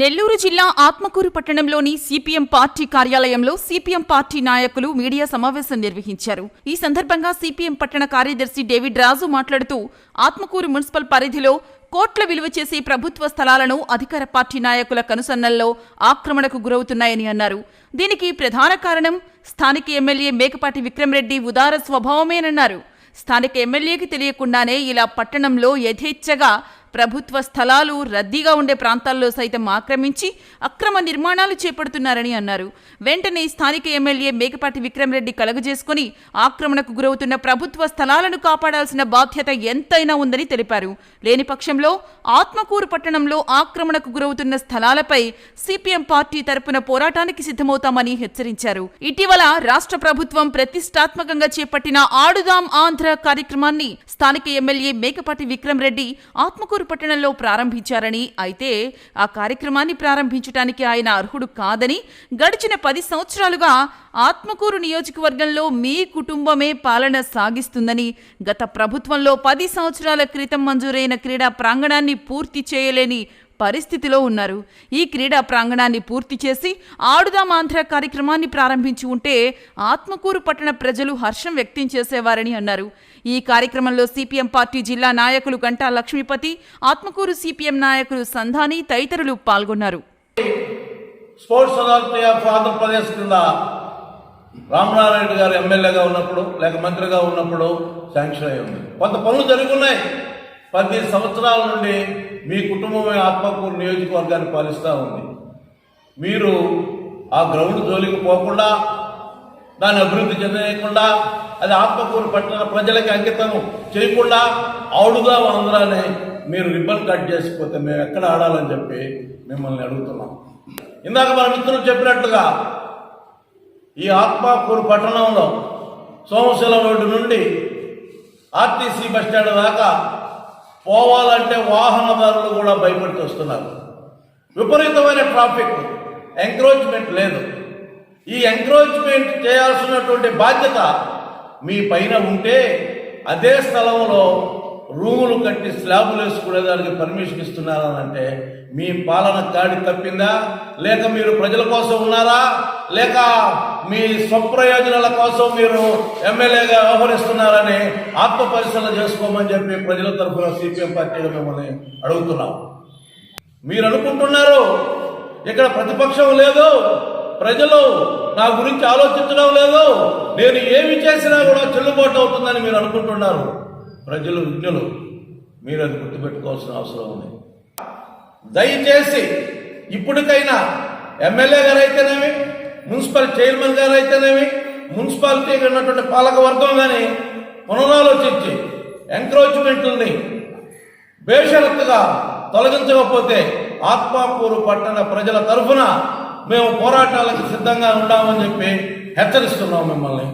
నెల్లూరు జిల్లా ఆత్మకూరు పట్టణంలోని CPM party కార్యాలయంలో సిపిఎం పార్టీ నాయకులు మీడియా సమావేశం నిర్వహించారు. ఈ సందర్భంగా సిపిఎం పట్టణ కార్యదర్శి డేవిడ్ రాజు మాట్లాడుతూ ఆత్మకూరు మున్సిపల్ పరిధిలో కోట్ల విలువ చేసే ప్రభుత్వ స్థలాలను అధికార పార్టీ నాయకుల కనుసన్నల్లో ఆక్రమణకు గురవుతున్నాయని అన్నారు. దీనికి ప్రధాన కారణం స్థానిక ఎమ్మెల్యే మేకపాటి విక్రమరెడ్డి ఉదార స్వభావమేనన్నారు. స్థానిక ఎమ్మెల్యేకి తెలియకుండానే ఇలా పట్టణంలో యథేచ్ఛగా ప్రభుత్వ స్థలాలు రద్దీగా ఉండే ప్రాంతాల్లో సైతం ఆక్రమించి అక్రమ నిర్మాణాలు చేపడుతున్నారని అన్నారు. వెంటనే స్థానిక ఎమ్మెల్యే మేకపాటి విక్రమరెడ్డి కలగజేసుకుని ఆక్రమణకు గురవుతున్న ప్రభుత్వ స్థలాలను కాపాడాల్సిన బాధ్యత ఎంతైనా ఉందని తెలిపారు. లేని పక్షంలో ఆత్మకూరు పట్టణంలో ఆక్రమణకు గురవుతున్న స్థలాలపై సిపిఎం పార్టీ తరపున పోరాటానికి సిద్ధమవుతామని హెచ్చరించారు. ఇటీవల రాష్ట్ర ప్రభుత్వం ప్రతిష్టాత్మకంగా చేపట్టిన ఆడుదాం ఆంధ్ర కార్యక్రమాన్ని స్థానిక ఎమ్మెల్యే మేకపాటి విక్రమ్ రెడ్డి ఆత్మకూరు పట్టణంలో ప్రారంభించారని అయితే ఆ కార్యక్రమాన్ని ప్రారంభించడానికి ఆయన అర్హుడు కాదని గడిచిన పది సంవత్సరాలుగా ఆత్మకూరు నియోజకవర్గంలో మీ కుటుంబమే పాలన సాగిస్తుందని గత ప్రభుత్వంలో పది సంవత్సరాల క్రితం మంజూరైన క్రీడా ప్రాంగణాన్ని పూర్తి చేయలేని పరిస్థితిలో ఉన్నారు. ఈ క్రీడా ప్రాంగణాన్ని పూర్తి చేసి ఆడుదా మాంధ్ర కార్యక్రమాన్ని ప్రారంభించి ఉంటే ఆత్మకూరు పట్టణ ప్రజలు హర్షం వ్యక్తం చేసేవారని అన్నారు. ఈ కార్యక్రమంలో సిపిఎం పార్టీ జిల్లా నాయకులు గంటా లక్ష్మీపతి ఆత్మకూరు సిపిఎం నాయకులు సంధాని తదితరులు పాల్గొన్నారు. స్పోర్ట్స్ అథారిటీ ఆఫ్ ఆంధ్రప్రదేశ్ కింద రామనారాయణ గారు ఎమ్మెల్యేగా ఉన్నప్పుడు లేక మంత్రిగా ఉన్నప్పుడు శాంక్షన్ అయి ఉంది. కొంత పనులు జరుగున్నాయి. పది సంవత్సరాల నుండి మీ కుటుంబమే ఆత్మకూరు నియోజకవర్గాన్ని పాలిస్తూ ఉంది. మీరు ఆ గ్రౌండ్ జోలికి పోకుండా దాన్ని అభివృద్ధి చెందకుండా అది ఆత్మకూరు పట్టణ ప్రజలకి అంకితం చేయకుండా ఆడుగా ఆంధ్రాని మీరు రిబ్బన్ కట్ చేసిపోతే మేము ఎక్కడ ఆడాలని చెప్పి మిమ్మల్ని అడుగుతున్నాం. ఇందాక మన మిత్రులు చెప్పినట్లుగా ఈ ఆత్మకూరు పట్టణంలో సోమశిల రోడ్డు నుండి ఆర్టీసీ బస్టాండ్ దాకా పోవాలంటే వాహనదారులు కూడా భయపడి వస్తున్నారు. విపరీతమైన ట్రాఫిక్ ఎంక్రోచ్మెంట్ లేదు. ఈ ఎంక్రోచ్మెంట్ చేయాల్సినటువంటి బాధ్యత మీ పైన ఉంటే అదే స్థలంలో రూములు కట్టి స్లాబులు వేసుకునేదానికి పర్మిషన్ ఇస్తున్నారని అంటే మీ పాలన దాడి తప్పిందా? లేక మీరు ప్రజల కోసం ఉన్నారా? లేక మీ స్వప్రయోజనాల కోసం మీరు ఎమ్మెల్యేగా వ్యవహరిస్తున్నారని ఆత్మ పరిశీలన చేసుకోమని చెప్పి ప్రజల తరఫున సిపిఎం పార్టీగా మిమ్మల్ని అడుగుతున్నాం. మీరు అనుకుంటున్నారు ఇక్కడ ప్రతిపక్షం లేదు ప్రజలు నా గురించి ఆలోచించడం లేదు నేను ఏమి చేసినా కూడా చెల్లుబాటు అవుతుందని మీరు అనుకుంటున్నారు. ప్రజలు విజ్ఞులు మీరు అది గుర్తుపెట్టుకోవాల్సిన అవసరం ఉంది. దయచేసి ఇప్పటికైనా ఎమ్మెల్యే గారు అయితేనేమి మున్సిపల్ చైర్మన్ గారు అయితేనేమి మున్సిపాలిటీకి ఉన్నటువంటి పాలక వర్గం కానీ పునరాలోచించి ఎంక్రోచ్మెంట్లని బేషరత్తుగా తొలగించకపోతే ఆత్మాపూరు పట్టణ ప్రజల తరఫున మేము పోరాటాలకు సిద్ధంగా ఉండామని చెప్పి హెచ్చరిస్తున్నాం మిమ్మల్ని.